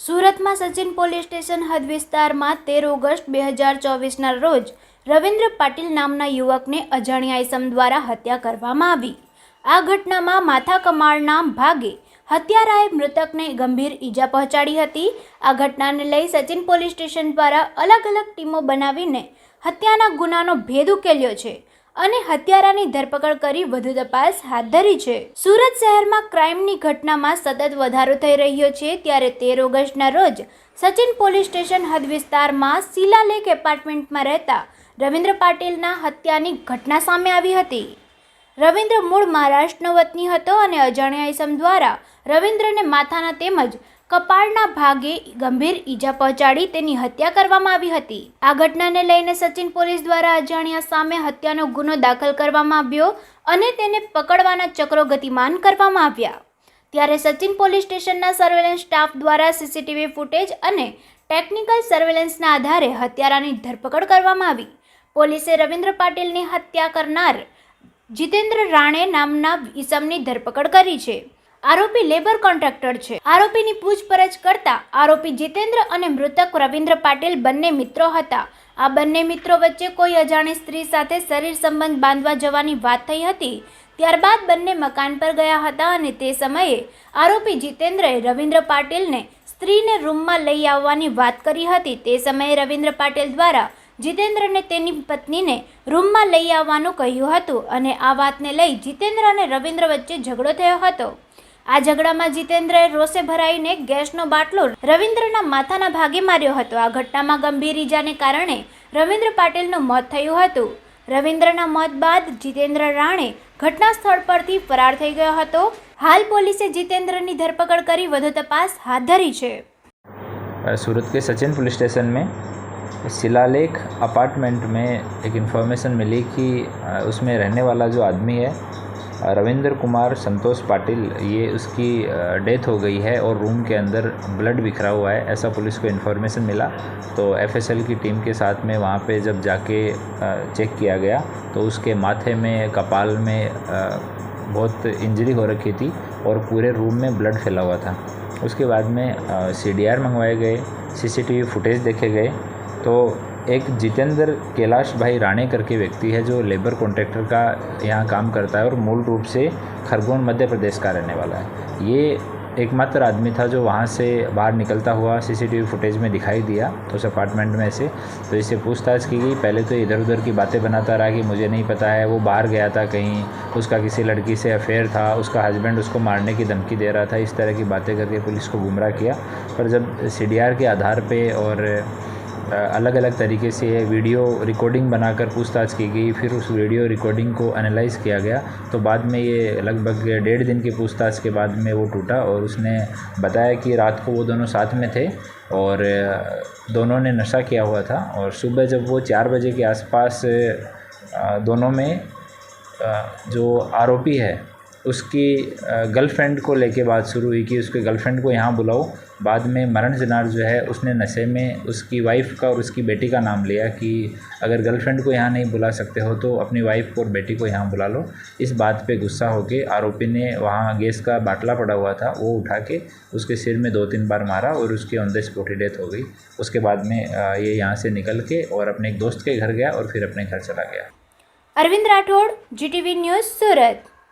સુરતમાં Sachin police station હદ વિસ્તારમાં તેર ઓગસ્ટ બે હજાર ચોવીસના રોજ રવિન્દ્ર પાટીલ નામના યુવકને અજાણ્યા ઇસમ દ્વારા હત્યા કરવામાં આવી. આ ઘટનામાં માથા કમાળના ભાગે હત્યારાએ મૃતકને ગંભીર ઈજા પહોંચાડી હતી. આ ઘટનાને લઈ સચિન પોલીસ સ્ટેશન દ્વારા અલગ અલગ ટીમો બનાવીને હત્યાના ગુનાનો ભેદ ઉકેલ્યો છે. અને હત્યારાની ધરપકડ કરી વધુ તપાસ હાથ ધરી છે. સુરત શહેરમાં ક્રાઇમની ઘટનામાં સતત વધારો થઈ રહ્યો છે ત્યારે તેર ઓગસ્ટના રોજ સચિન પોલીસ સ્ટેશન હદ વિસ્તારમાં શિલાલેખ એપાર્ટમેન્ટમાં રહેતા રવિન્દ્ર પાટીલના હત્યાની ઘટના સામે આવી હતી. રવિન્દ્ર મૂળ મહારાષ્ટ્રનો વતની હતો અને અજાણ્યા ઇસમ દ્વારા રવિન્દ્રને માથાના તેમજ કપાળના ભાગે ગંભીર ઈજા પહોંચાડી તેની હત્યા કરવામાં આવી હતી. આ ઘટનાને લઈને સચિન પોલીસ દ્વારા અજાણ્યા સામે હત્યાનો ગુનો દાખલ કરવામાં આવ્યો અને તેને પકડવાના ચક્રો ગતિમાન કરવામાં આવ્યા. ત્યારે સચિન પોલીસ સ્ટેશનના સર્વેલન્સ સ્ટાફ દ્વારા સીસીટીવી ફૂટેજ અને ટેકનિકલ સર્વેલન્સના આધારે હત્યારાની ધરપકડ કરવામાં આવી. પોલીસે રવિન્દ્ર પાટીલની હત્યા કરનાર જીતેન્દ્ર રાણે નામના ઈસમની ધરપકડ કરી છે. આરોપી લેબર કોન્ટ્રાક્ટર છે. આરોપીની પૂછપરછ કરતા આરોપી જીતેન્દ્ર અને મૃતક રવિન્દ્ર પાટીલ બંને મિત્રો હતા. આ બંને મિત્રો વચ્ચે કોઈ અજાણી સ્ત્રી સાથે શરીર સંબંધ બાંધવા જવાની વાત થઈ હતી. ત્યારબાદ બંને મકાન પર ગયા હતા અને તે સમયે આરોપી જીતેન્દ્રએ રવિન્દ્ર પાટીલને સ્ત્રીને રૂમમાં લઈ આવવાની વાત કરી હતી. તે સમયે રવિન્દ્ર પાટીલ દ્વારા જીતેન્દ્રને તેની પત્નીને રૂમમાં લઈ આવવાનું કહ્યું હતું અને આ વાતને લઈ જીતેન્દ્ર અને રવિન્દ્ર વચ્ચે ઝઘડો થયો હતો. આ ઝઘડામાં જીતેન્દ્રએ રોષે ભરાઈને ગેસનો બાટલો રવિન્દ્રના માથાના ભાગે માર્યો હતો આ ઘટનામાં ગંભીર ઈજાને કારણે રવિન્દ્ર પાટીલનું મોત થયું હતું રવિન્દ્રના મોત બાદ જીતેન્દ્ર રાણે ઘટના સ્થળ પરથી ફરાર થઈ ગયો હતો હાલ પોલીસે જીતેન્દ્રની ધરપકડ કરી વધુ તપાસ હાથ ધરી છે सूरत के सचिन पुलिस स्टेशन में शिलालेख अपार्टमेंट में एक इन्फॉर्मेशन मिली कि अ, उसमें रहने वाला जो आदमी है अ, रविंद्र कुमार, संतोष पाटिल, ये उसकी डेथ हो गई है और रूम के अंदर ब्लड बिखरा हुआ है, ऐसा पुलिस को इन्फॉर्मेशन मिला। तो एफएसएल की टीम के साथ में वहाँ पे जब जाके चेक किया गया तो उसके माथे में, कपाल में बहुत इंजरी हो रखी थी और पूरे रूम में ब्लड फैला हुआ था। उसके बाद में सी डी आर मंगवाए गए सीसीटीवी फुटेज देखे गए। तो एक जितेंद्र कैलाश भाई राणे करके व्यक्ति है, जो लेबर कॉन्ट्रैक्टर का यहाँ काम करता है और मूल रूप से खरगोन मध्य प्रदेश का रहने वाला है। ये एकमात्र आदमी था जो वहाँ से बाहर निकलता हुआ सीसीटीवी फुटेज में दिखाई दिया तो उस अपार्टमेंट में से। तो इससे पूछताछ की गई। पहले तो इधर उधर की बातें बनाता रहा कि मुझे नहीं पता है, वो बाहर गया था कहीं, उसका किसी लड़की से अफेयर था, उसका हस्बैंड उसको मारने की धमकी दे रहा था, इस तरह की बातें करके पुलिस को गुमराह किया। पर जब सीडीआर के आधार पर और अलग अलग तरीके से वीडियो रिकॉर्डिंग बनाकर पूछताछ की गई। फिर उस वीडियो रिकॉर्डिंग को एनालाइज किया गया। तो बाद में ये लगभग डेढ़ दिन की पूछताछ के बाद में वो टूटा और उसने बताया कि रात को वो दोनों साथ में थे और दोनों ने नशा किया हुआ था और सुबह जब वो चार बजे के आसपास दोनों में जो आरोपी है उसकी गर्लफ्रेंड को लेके बात शुरू हुई कि उसके गर्लफ्रेंड को यहाँ बुलाओ। बाद में मरण जनार जो है, उसने नशे में उसकी वाइफ का और उसकी बेटी का नाम लिया कि अगर गर्लफ्रेंड को यहाँ नहीं बुला सकते हो तो अपनी वाइफ को और बेटी को यहाँ बुला लो। इस बात पे गुस्सा होकर आरोपी ने वहाँ गैस का बाटला पड़ा हुआ था, वो उठा के उसके सिर में दो तीन बार मारा और उसकी ऑन द स्पॉट ही डेथ हो गई। उसके बाद में ये यहाँ से निकल के और अपने एक दोस्त के घर गया और फिर अपने घर चला गया। Arvind Rathod GTV news Surat.